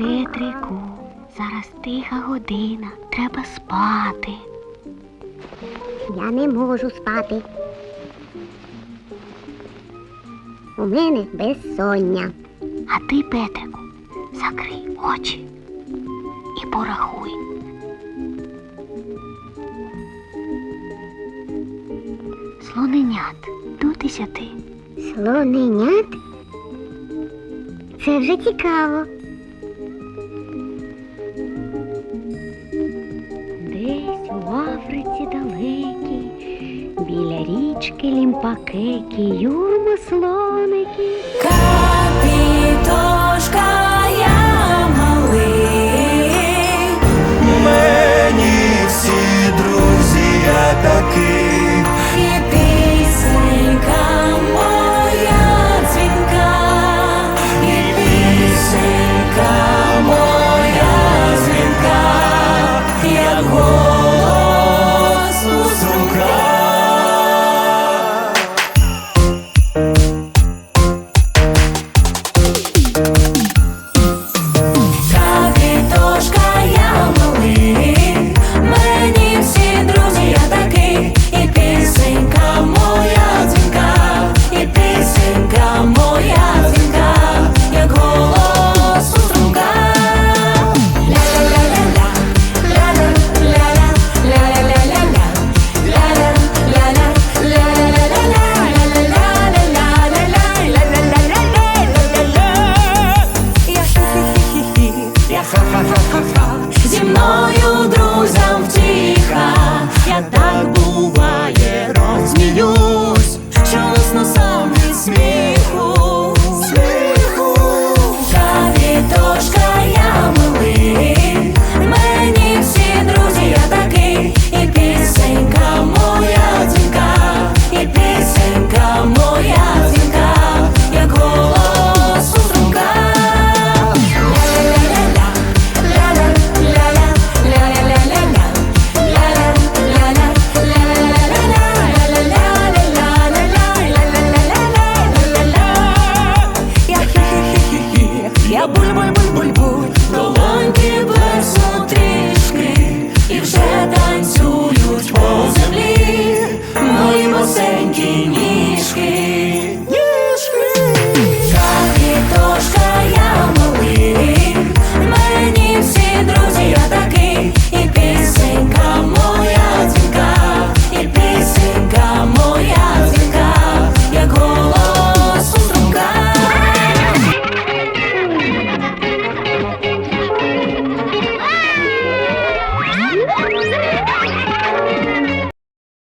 Петрику, зараз тиха година. Треба спати. Я не можу спати. У мене безсоння. А ти, Петрику, закрий очі і порахуй. Слоненят до десяти. Слоненят? Це вже цікаво. Десь у Африці далекій, біля річки лімпакекі, юрма слоники. Lord. Я буль-буль-буль-буль-буль